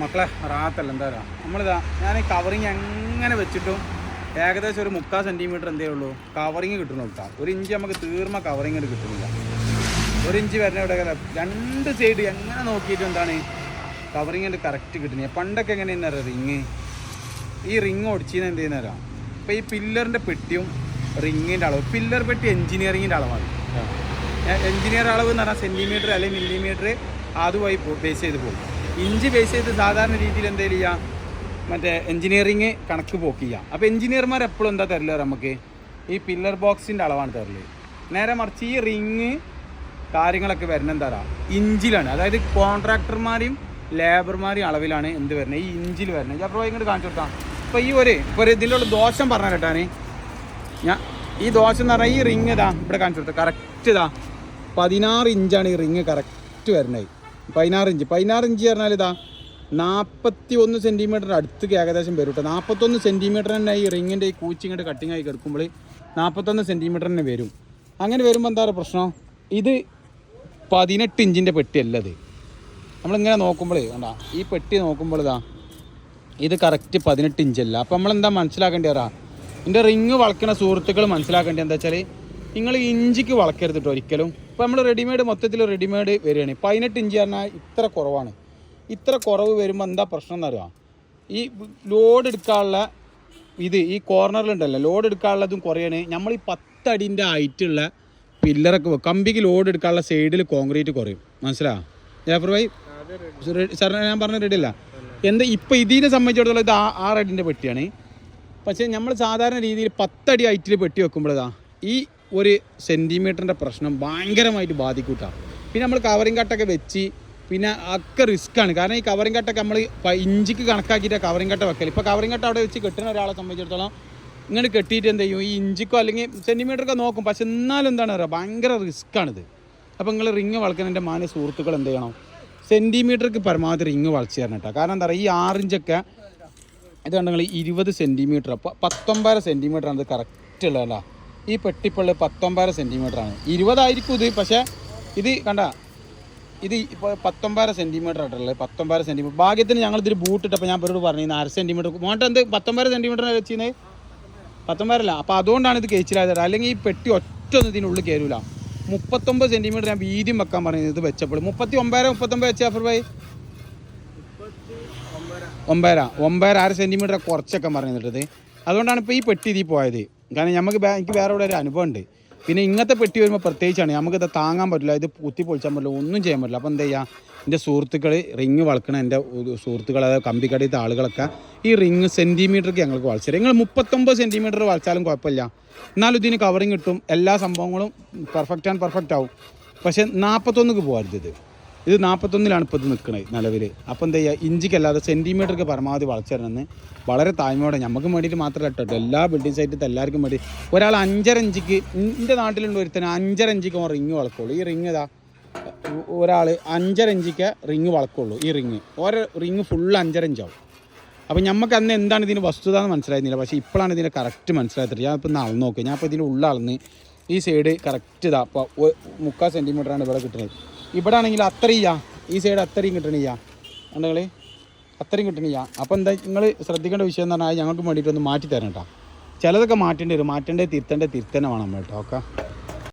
മക്കളെ റാത്തല്ല എന്താ പറയുക നമ്മളിതാ ഞാൻ ഈ കവറിങ് എങ്ങനെ വെച്ചിട്ടും ഏകദേശം ഒരു മുക്കാൽ സെന്റിമീറ്റർ എന്തേ ഉള്ളൂ കവറിങ് കിട്ടുന്നു കേട്ടോ ഒരു ഇഞ്ച് നമുക്ക് തീർമ്മ കവറിങ് കിട്ടുന്നില്ല. ഒരു ഇഞ്ച് വരുന്ന ഇവിടെ രണ്ട് സൈഡ് എങ്ങനെ നോക്കിയിട്ട് എന്താണ് കവറിങ്ങിന്റെ കറക്റ്റ് കിട്ടുന്നത് പണ്ടൊക്കെ എങ്ങനെയാണ് റിങ് ഈ റിങ് ഒടിച്ചിന് എന്ത് ചെയ്യുന്നവരാ അപ്പോൾ ഈ പില്ലറിന്റെ പെട്ടിയും റിങ്ങിന്റെ അളവ് പില്ലർ പെട്ടി എഞ്ചിനീയറിങ്ങിന്റെ അളവാണ്. എഞ്ചിനീയർ അളവ് എന്ന് പറഞ്ഞാൽ സെന്റിമീറ്റർ അല്ലെങ്കിൽ മില്ലിമീറ്റർ അതുമായി ബേസ് ചെയ്ത് പോകും. ഇഞ്ച് ബേസ് ചെയ്ത് സാധാരണ രീതിയിൽ എന്തെങ്കിലും ചെയ്യാം. മറ്റേ എഞ്ചിനീയറിങ് കണക്ക് പോക്ക് ചെയ്യാം. അപ്പോൾ എഞ്ചിനീയർമാർ എപ്പോഴും എന്താ തരൽ നമുക്ക്? ഈ പില്ലർ ബോക്സിന്റെ അളവാണ് തരൽ. നേരെ മറിച്ച് ഈ റിങ് കാര്യങ്ങളൊക്കെ വരുന്നത് എന്താ പറയുക ഇഞ്ചിലാണ്. അതായത് കോൺട്രാക്ടർമാരെയും ലേബർമാരെയും അളവിലാണ് എന്ത് വരുന്നത്? ഈ ഇഞ്ചിൽ വരുന്നത്. അപ്പോൾ ഇങ്ങോട്ട് കാണിച്ചു കൊടുക്കാം. ഇപ്പോൾ ഈ ഒരു ഇപ്പോൾ ഉള്ള ദോഷം പറഞ്ഞു കേട്ടാണ് ഞാൻ ഈ ദോഷം എന്ന് പറഞ്ഞാൽ ഈ റിങ് ഇതാ ഇവിടെ കാണിച്ചു കൊടുത്തത് കറക്റ്റ് ഇതാ. പതിനാറ് ഇഞ്ചാണ് ഈ റിങ് കറക്റ്റ് വരുന്നത്. പതിനാറ് ഇഞ്ച്. പതിനാറ് ഇഞ്ച് പറഞ്ഞാൽ ഇതാ നാൽപ്പത്തി ഒന്ന് സെന്റിമീറ്റർ അടുത്തേക്ക് ഏകദേശം വരും കേട്ടോ നാൽപ്പത്തൊന്ന് സെന്റിമീറ്റർ തന്നെ ഈ റിങ്ങിന്റെ ഈ കൂച്ചിങ്ങോട്ട് കട്ടിങ് ആയി കിടക്കുമ്പോൾ നാൽപ്പത്തൊന്ന് സെന്റിമീറ്റർ തന്നെ വരും. അങ്ങനെ വരുമ്പോൾ എന്താ പറയുക പ്രശ്നം? ഇത് പതിനെട്ട് ഇഞ്ചിന്റെ പെട്ടിയല്ല ഇത്. നമ്മളിങ്ങനെ നോക്കുമ്പോൾ വേണ്ട ഈ പെട്ടി നോക്കുമ്പോൾ ഇതാ കറക്റ്റ് പതിനെട്ട് ഇഞ്ചല്ല. അപ്പം നമ്മളെന്താ മനസ്സിലാക്കേണ്ടി വരാ? എന്റെ റിങ് വളക്കണ സുഹൃത്തുക്കൾ മനസ്സിലാക്കേണ്ടത് എന്താ വെച്ചാൽ നിങ്ങൾ ഇഞ്ചിക്ക് വളക്കരുത് കേട്ടോ ഒരിക്കലും. ഇപ്പോൾ നമ്മൾ റെഡിമെയ്ഡ് മൊത്തത്തിൽ റെഡിമെയ്ഡ് വരികയാണ്. പതിനെട്ട് ഇഞ്ച് പറഞ്ഞാൽ ഇത്ര കുറവാണ്. ഇത്ര കുറവ് വരുമ്പോൾ എന്താ പ്രശ്നം എന്നറിയാം? ഈ ലോഡ് എടുക്കാനുള്ള ഇത് ഈ കോർണറിലുണ്ടല്ലോ ലോഡ് എടുക്കാനുള്ളതും കുറയാണ്. നമ്മൾ ഈ പത്തടിന്റെ ഹൈറ്റുള്ള പില്ലറൊക്കെ. കമ്പിക്ക് ലോഡ് എടുക്കാനുള്ള സൈഡിൽ കോൺക്രീറ്റ് കുറയും. മനസ്സിലാ? ജാഫർ ഭായി? സാർ ഞാൻ പറഞ്ഞ റെഡി അല്ല. എന്താ ഇപ്പം ഇതിനെ സംബന്ധിച്ചിടത്തോളം ഇത് ആ- ആറ് അടിന്റെ പെട്ടിയാണ്. പക്ഷേ നമ്മൾ സാധാരണ രീതിയിൽ പത്തടി ഹൈറ്റിൽ പെട്ടി വെക്കുമ്പോഴതാ ഈ ഒരു സെന്റിമീറ്ററിന്റെ പ്രശ്നം ഭയങ്കരമായിട്ട് ബാധിക്കൂട്ടാ. പിന്നെ നമ്മൾ കവറിങ് കട്ടൊക്കെ വെച്ച് പിന്നെ ഒക്കെ റിസ്ക്കാണ് കാരണം ഈ കവറിങ് കട്ടൊക്കെ നമ്മൾ ഇഞ്ചിക്ക് കണക്കാക്കിയിട്ട് കവറിങ് കട്ട വെക്കൽ ഇപ്പോൾ കവറിങ് കട്ട അവിടെ വെച്ച് കെട്ടുന്ന ഒരാളെ സംബന്ധിച്ചിടത്തോളം ഇങ്ങനെ കെട്ടിയിട്ട് എന്ത് ചെയ്യും? ഈ ഇഞ്ചിക്കോ അല്ലെങ്കിൽ സെന്റിമീറ്ററൊക്കെ നോക്കും. പക്ഷെ എന്നാലും എന്താണ് പറയുക ഭയങ്കര റിസ്ക്കാണിത് അപ്പോൾ നിങ്ങൾ റിങ് വളക്കുന്നതിന്റെ മാന്യ സുഹൃത്തുക്കൾ എന്ത് ചെയ്യണം? സെന്റിമീറ്റർക്ക് പരമാവധി റിങ് വളച്ച് തരണം കേട്ടോ കാരണം എന്താ പറയുക ഈ ആറിഞ്ചൊക്കെ ഇത് കണ്ടെങ്കിൽ ഇരുപത് സെന്റിമീറ്റർ അപ്പോൾ പത്തൊമ്പത് സെന്റിമീറ്റർ ആണ് ഇത് കറക്റ്റ് ഉള്ളതല്ല? ഈ പെട്ടിപ്പള്ളി പത്തൊമ്പത് സെന്റിമീറ്റർ ആണ് ഇരുപതായിരിക്കും ഇത് പക്ഷേ ഇത് കണ്ട ഇത് ഇപ്പോൾ പത്തൊമ്പത് സെന്റിമീറ്റർ ആയിട്ടുള്ളത് പത്തൊമ്പത് സെന്റിമീറ്റർ ഭാഗ്യത്തിന് ഞങ്ങൾ ഇതിൽ ബൂട്ട് ഇട്ടപ്പോൾ ഞാൻ പേരോട് പറഞ്ഞു അര സെന്റിമീറ്റർ മോട്ടെ എന്ത് പത്തൊമ്പത് സെന്റിമീറ്റർ വെച്ചിരുന്നത് പത്തൊമ്പതല്ല അപ്പോൾ അതുകൊണ്ടാണ് ഇത് കേച്ചിലായത് അല്ലെങ്കിൽ ഈ പെട്ടി ഒറ്റ ഒന്നും ഇതിനുള്ളിൽ കയറൂല മുപ്പത്തൊമ്പത് സെന്റിമീറ്റർ ഞാൻ വീതിയും വെക്കാൻ പറഞ്ഞത് ഇത് വെച്ചപ്പോൾ മുപ്പത്തി ഒമ്പതര മുപ്പത്തൊമ്പത് വെച്ച അഫർ ഭായി? ഒമ്പതര. ഒമ്പതര അര സെന്റിമീറ്റർ കുറച്ചൊക്കെ പറഞ്ഞിട്ടത് അതുകൊണ്ടാണ് ഇപ്പോൾ ഈ പെട്ടി ഇതിൽ പോയത്. കാരണം നമുക്ക് എനിക്ക് വേറെ ഇവിടെ ഒരു അനുഭവം ഉണ്ട് പിന്നെ ഇങ്ങനത്തെ പെട്ടി വരുമ്പോൾ പ്രത്യേകിച്ചാണ്. നമുക്കിത് താങ്ങാൻ പറ്റില്ല. ഇത് കുത്തി പൊളിച്ചാൻ പറ്റില്ല. ഒന്നും ചെയ്യാൻ പറ്റില്ല. അപ്പോൾ എന്താ ചെയ്യുക എന്റെ സുഹൃത്തുക്കൾ റിങ് വളക്കണ എന്റെ സുഹൃത്തുക്കൾ അതായത് കമ്പിക്കടയിലത്തെ ആളുകളൊക്കെ ഈ റിങ് സെന്റിമീറ്റർക്ക് ഞങ്ങൾക്ക് വളച്ചു. നിങ്ങൾ മുപ്പത്തൊമ്പത് സെന്റിമീറ്റർ വളച്ചാലും കുഴപ്പമില്ല. എന്നാലും ഇതിന് കവറിങ് കിട്ടും. എല്ലാ സംഭവങ്ങളും പെർഫെക്റ്റ് ആൻഡ് പെർഫെക്റ്റ് ആവും. പക്ഷേ നാൽപ്പത്തൊന്നിക്ക് പോകരുത് ഇത്. ഇത് നാൽപ്പത്തൊന്നിലാണ് ഇപ്പോൾ ഇത് നിൽക്കുന്നത് നിലവിൽ അപ്പോൾ എന്താ ചെയ്യുക ഇഞ്ചിക്കല്ലാതെ സെന്റിമീറ്റർക്ക് പരമാവധി വളച്ചിടണമെന്ന് വളരെ താഴ്മയോടെ നമുക്ക് വേണ്ടിയിട്ട് മാത്രമല്ല കേട്ടോ. എല്ലാ ബിൽഡിംഗ് സൈറ്റിൽ എല്ലാവർക്കും വേണ്ടി ഒരാൾ അഞ്ചര ഇഞ്ചിക്ക് എന്റെ നാട്ടിലുണ്ട് ഒരുത്തന് അഞ്ചര ഇഞ്ചിക്ക് റിങ് വളക്കുള്ളൂ. ഈ റിങ് ഇതാ ഒരാൾ അഞ്ചര ഇഞ്ചിക്ക് റിങ് വളക്കുള്ളൂ ഈ റിങ് ഓരോ റിങ് ഫുള്ള് അഞ്ചര ഇഞ്ചാവും. അപ്പോൾ നമുക്ക് അന്ന് എന്താണ് ഇതിന്റെ വസ്തുത എന്ന് മനസ്സിലായിരുന്നില്ല. പക്ഷേ ഇപ്പോഴാണ് ഇതിന്റെ കറക്റ്റ് മനസ്സിലായത് ഞാൻ ഇപ്പോൾ അളന്ന് നോക്കുക ഞാൻ ഇപ്പോൾ ഇതിന്റെ ഉള്ളളന്ന് ഈ സൈഡ് കറക്റ്റ് ഇതാ. അപ്പോൾ മുക്കാൽ സെന്റിമീറ്ററാണ് ഇവിടെ കിട്ടുന്നത് ഇവിടെ ആണെങ്കിൽ അത്രയും ഈ സൈഡ് അത്രയും കിട്ടണില്ല കണ്ടങ്ങൾ അത്രയും കിട്ടണില്ല അപ്പോൾ എന്താ നിങ്ങൾ ശ്രദ്ധിക്കേണ്ട വിഷയം എന്ന് പറഞ്ഞാൽ ഞങ്ങൾക്ക് വേണ്ടിയിട്ടൊന്ന് മാറ്റി തരണം കേട്ടോ. ചിലതൊക്കെ മാറ്റേണ്ടി വരും. മാറ്റേണ്ടത് തിരുത്തേണ്ടത് തിരുത്തന്നെ വേണം കേട്ടോ. ഓക്കെ?